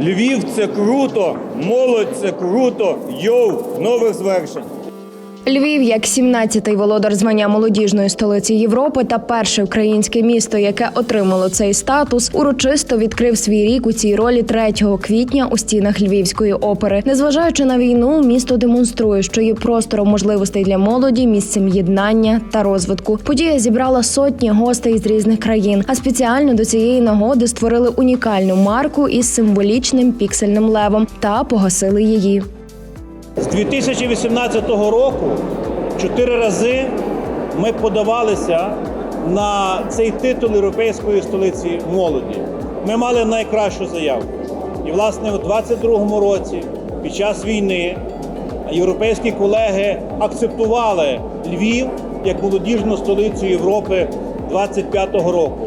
Львів це круто, молодь це круто, йоу, нових звершень. Львів, як 17-й володар звання молодіжної столиці Європи та перше українське місто, яке отримало цей статус, урочисто відкрив свій рік у цій ролі 3 квітня у стінах Львівської опери. Незважаючи на війну, місто демонструє, що є простором можливостей для молоді, місцем єднання та розвитку. Подія зібрала сотні гостей з різних країн. А спеціально до цієї нагоди створили унікальну марку із символічним піксельним левом та погасили її. З 2018 року чотири рази ми подавалися на цей титул Європейської столиці молоді. Ми мали найкращу заяву. І, власне, у 2022 році, під час війни, європейські колеги акцептували Львів як молодіжну столицю Європи 25-го року.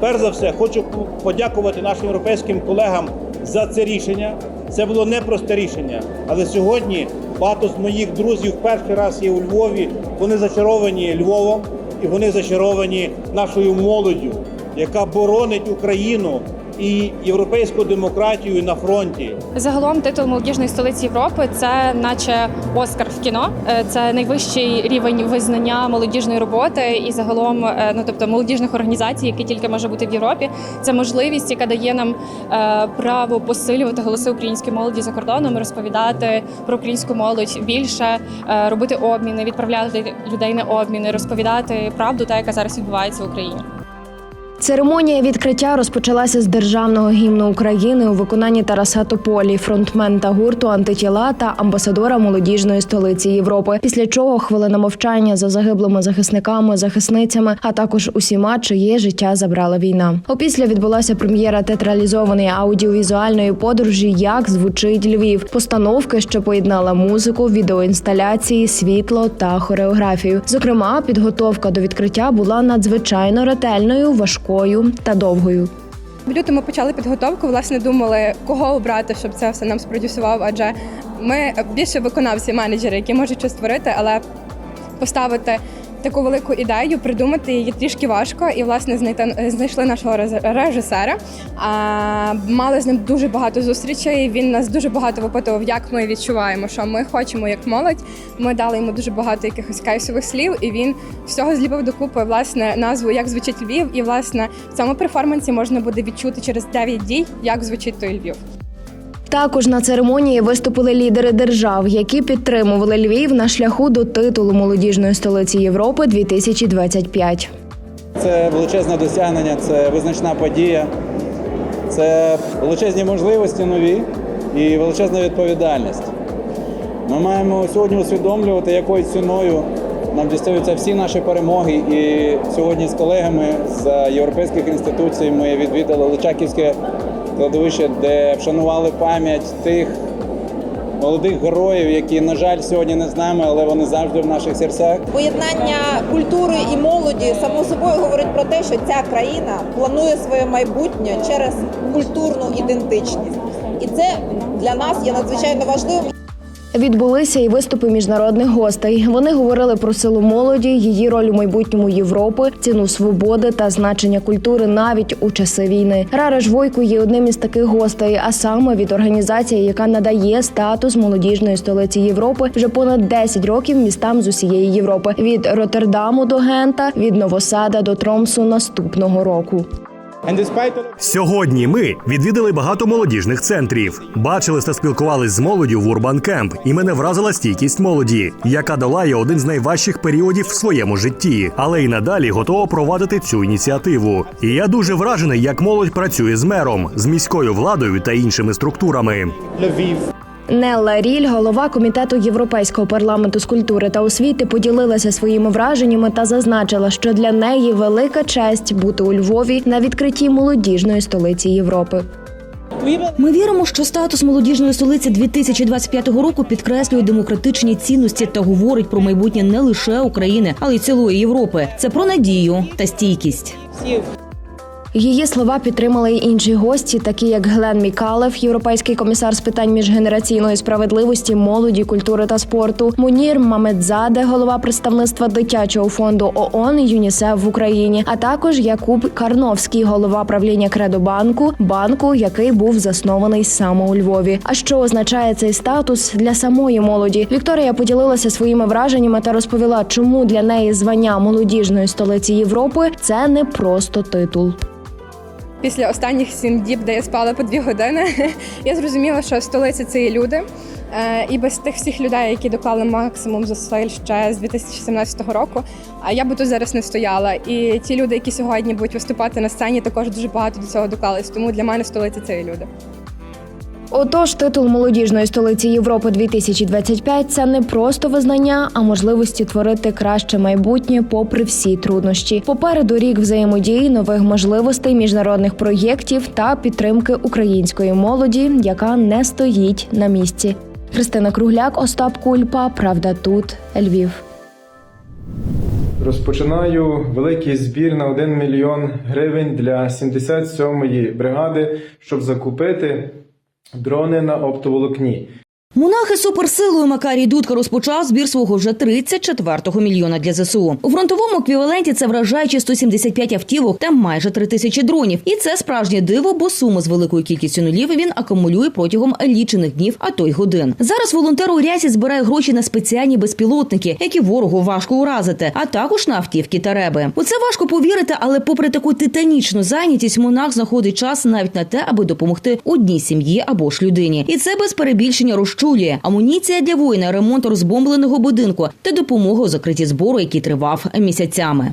Перш за все, хочу подякувати нашим європейським колегам за це рішення. Це було непросте рішення, але сьогодні багато з моїх друзів перший раз є у Львові. Вони зачаровані Львовом і вони зачаровані нашою молоддю, яка боронить Україну і європейську демократію на фронті. Загалом титул молодіжної столиці Європи це наче Оскар в кіно. Е, Це найвищий рівень визнання молодіжної роботи і загалом, е, ну тобто молодіжних організацій, які тільки може бути в Європі. Це можливість, яка дає нам е, право посилювати голоси української молоді за кордоном, розповідати про українську молодь більше, робити обміни, відправляти людей на обміни, розповідати правду, та яка зараз відбувається в Україні. Церемонія відкриття розпочалася з державного гімну України у виконанні Тараса Тополі, фронтмента гурту антитіла та амбасадора молодіжної столиці Європи. Після чого хвилина мовчання за загиблими захисниками, захисницями, а також усіма, чиє життя забрала війна. Опісля відбулася прем'єра театралізованої аудіовізуальної подорожі Як звучить Львів, постановки, що поєднала музику, відеоінсталяції, світло та хореографію. Зокрема, підготовка до відкриття була надзвичайно ретельною, важкою та довгою. В лютому почали підготовку. Власне, думали, кого обрати, щоб це все нам спродюсував. Адже ми більше виконавці, менеджери, які можуть щось створити, але поставити таку велику ідею, придумати її трішки важко. І власне знайти знайшли нашого режисера. А, мали з ним дуже багато зустрічей. Він нас дуже багато випитував, як ми відчуваємо, що ми хочемо як молодь. Ми дали йому дуже багато якихось кейсових слів, і він всього зліпив докупи власне назву Як звучить Львів. І власне в цьому перформансі можна буде відчути через 9 дій, як звучить той Львів. Також на церемонії виступили лідери держав, які підтримували Львів на шляху до титулу молодіжної столиці Європи 2025. Це величезне досягнення, це визначна подія, це величезні можливості нові і величезна відповідальність. Ми маємо сьогодні усвідомлювати, якою ціною нам дістаються всі наші перемоги. І сьогодні з колегами з європейських інституцій ми відвідали Личаківське кладовище, де вшанували пам'ять тих молодих героїв, які, на жаль, сьогодні не з нами, але вони завжди в наших серцях. Поєднання культури і молоді само собою говорить про те, що ця країна планує своє майбутнє через культурну ідентичність, і це для нас є надзвичайно важливим. Відбулися і виступи міжнародних гостей. Вони говорили про силу молоді, її роль у майбутньому Європи, ціну свободи та значення культури навіть у часи війни. Рара Жвойко є одним із таких гостей, а саме від організації, яка надає статус молодіжної столиці Європи вже понад 10 років містам з усієї Європи від Роттердаму до Гента, від Новосада до Тромсу наступного року. Сьогодні ми відвідали багато молодіжних центрів, бачили та спілкувались з молоддю в Урбан Кемп, і мене вразила стійкість молоді, яка долає один з найважчих періодів в своєму житті, але й надалі готова провадити цю ініціативу. І я дуже вражений, як молодь працює з мером, з міською владою та іншими структурами. Нелла Ріль, голова комітету Європейського парламенту з культури та освіти, поділилася своїми враженнями та зазначила, що для неї велика честь бути у Львові на відкритті молодіжної столиці Європи. Ми віримо, що статус молодіжної столиці 2025 року підкреслює демократичні цінності та говорить про майбутнє не лише України, але й цілої Європи. Це про надію та стійкість. Її слова підтримали й інші гості, такі як Глен Мікалев, європейський комісар з питань міжгенераційної справедливості, молоді, культури та спорту, Мунір Мамедзаде, голова представництва дитячого фонду ООН ЮНІСЕФ в Україні, а також Якуб Карновський, голова правління Кредобанку, банку, який був заснований саме у Львові. А що означає цей статус для самої молоді? Вікторія поділилася своїми враженнями та розповіла, чому для неї звання молодіжної столиці Європи це не просто титул. Після останніх сім діб, де я спала по дві години, я зрозуміла, що столиця це є люди. Е, І без тих всіх людей, які доклали максимум зусиль ще з 2017 року, а я би тут зараз не стояла. І ті люди, які сьогодні будуть виступати на сцені, також дуже багато до цього доклались. Тому для мене столиця це є люди. Отож, титул молодіжної столиці Європи 2025 – це не просто визнання, а можливості творити краще майбутнє попри всі труднощі. Попереду рік взаємодії, нових можливостей, міжнародних проєктів та підтримки української молоді, яка не стоїть на місці. Христина Кругляк, Остап Кульпа. Правда, тут Львів. Розпочинаю великий збір на 1 мільйон гривень для 77-ї бригади, щоб закупити дрони на оптоволокні. Монахи суперсилою Макарій Дудка розпочав збір свого вже 34-го мільйона для ЗСУ. У фронтовому еквіваленті це вражаючі 175 автівок та майже 3 тисячі дронів. І це справжнє диво, бо суму з великою кількістю нулів він акумулює протягом лічених днів, а то й годин. Зараз волонтер у рясі збирає гроші на спеціальні безпілотники, які ворогу важко уразити, а також на автівки та реби. У це важко повірити, але попри таку титанічну зайнятість, монах знаходить час навіть на те, аби допомогти одній сім'ї або ж людині. І це без перебільшення розчулює. Амуніція для воїна, ремонт розбомбленого будинку та допомога у закритті збору, який тривав місяцями.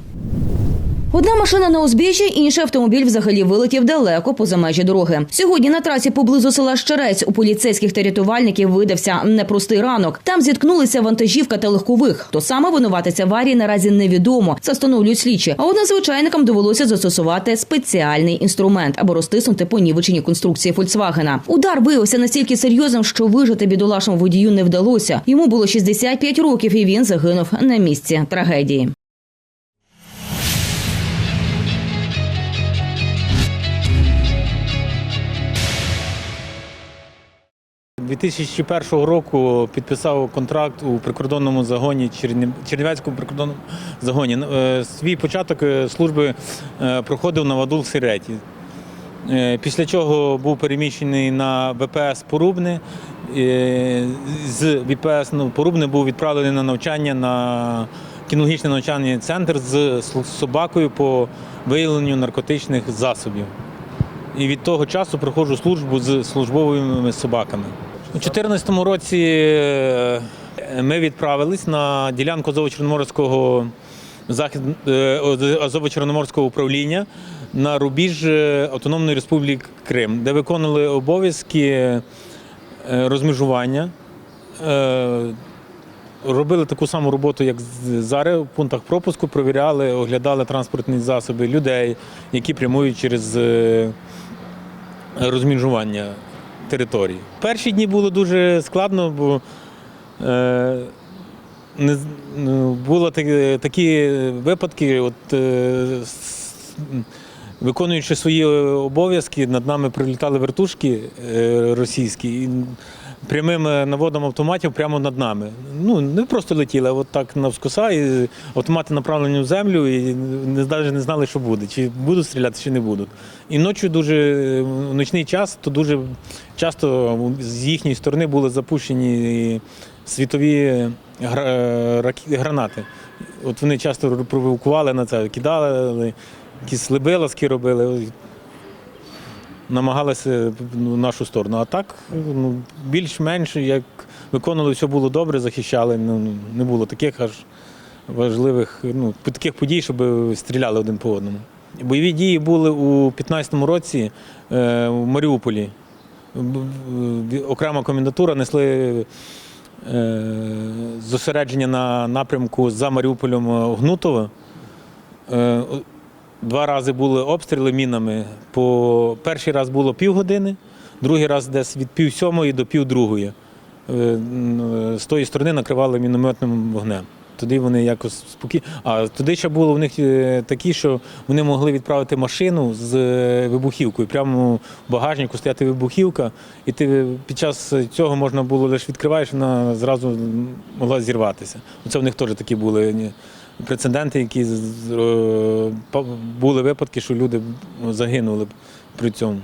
Одна машина на узбіччі, інший автомобіль взагалі вилетів далеко поза межі дороги. Сьогодні на трасі поблизу села Щерець у поліцейських та рятувальників видався непростий ранок. Там зіткнулися вантажівка та легкових. Хто саме винуватець аварії наразі невідомо. Це встановлюють слідчі. А от надзвичайникам довелося застосувати спеціальний інструмент, аби розтиснути понівечені конструкції Фольксвагена. Удар виявився настільки серйозним, що вижити бідолашному водію не вдалося. Йому було 65 років, і він загинув на місці трагедії. 2001 року підписав контракт у прикордонному загоні Чернівецькому прикордонному загоні. Е, Свій початок е, служби е, проходив на Вадул Сиреті. Після чого був переміщений на ВПС Порубне. З ВПС ну, Порубне був відправлений на навчання на кінологічний навчальний центр з собакою по виявленню наркотичних засобів. І від того часу проходжу службу з службовими собаками. У 2014 році е, ми відправились на ділянку Азово-Чорноморського захід е, Азово-Чорноморського управління на рубіж е, Автономної Республіки Крим, де виконували обов'язки розмежування. Робили таку саму роботу, як зараз в пунктах пропуску, провіряли, оглядали транспортні засоби людей, які прямують через розмінжування території. Перші дні було дуже складно, бо е, не, ну, були такі, випадки, от, е, виконуючи свої обов'язки, над нами прилітали вертушки е, російські. І Прямим е, наводом автоматів прямо над нами. Ну, не просто летіли, а от так навскоса, і автомати направлені в землю, і навіть не знали, що буде, чи будуть стріляти, чи не будуть. І ночі дуже е, в ночний час, то дуже часто з їхньої сторони були запущені світові гранати. От вони часто провокували на це, кидали, якісь либиласки робили намагалися ну, в нашу сторону. А так, ну, більш-менш, як виконували, все було добре, захищали. Ну, не було таких аж важливих ну, таких подій, щоб стріляли один по одному. Бойові дії були у 2015 році е, в Маріуполі. Окрема комендатура несли е, зосередження на напрямку за Маріуполем е, Гнутово. Е, Два рази були обстріли мінами. По перший раз було півгодини, другий раз десь від пів сьомої до пів другої. Е, З тої сторони накривали мінометним вогнем. Тоді вони якось спокійно. А туди ще було в них е, такі, що вони могли відправити машину з е, вибухівкою. Прямо в багажнику стояти вибухівка, і ти під час цього можна було лише відкриваєш, вона зразу могла зірватися. Це в них теж такі були прецеденти, які е, були випадки, що люди загинули при цьому.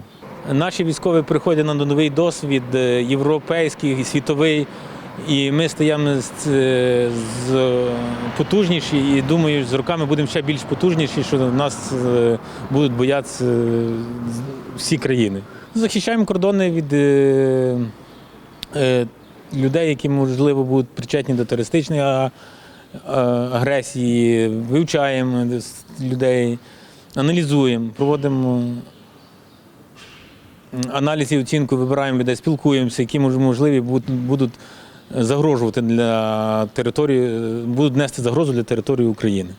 Наші військові приходять на новий досвід, е, європейський, світовий. І ми стаємо з потужніші і думаю, з роками будемо ще більш потужніші, що нас е, будуть боятися е, всі країни. Захищаємо кордони від е, е, людей, які можливо будуть причетні до терористичної агресії, вивчаємо людей, аналізуємо, проводимо аналіз і оцінку, вибираємо людей, спілкуємося, які можливі будуть загрожувати для території, будуть нести загрозу для території України.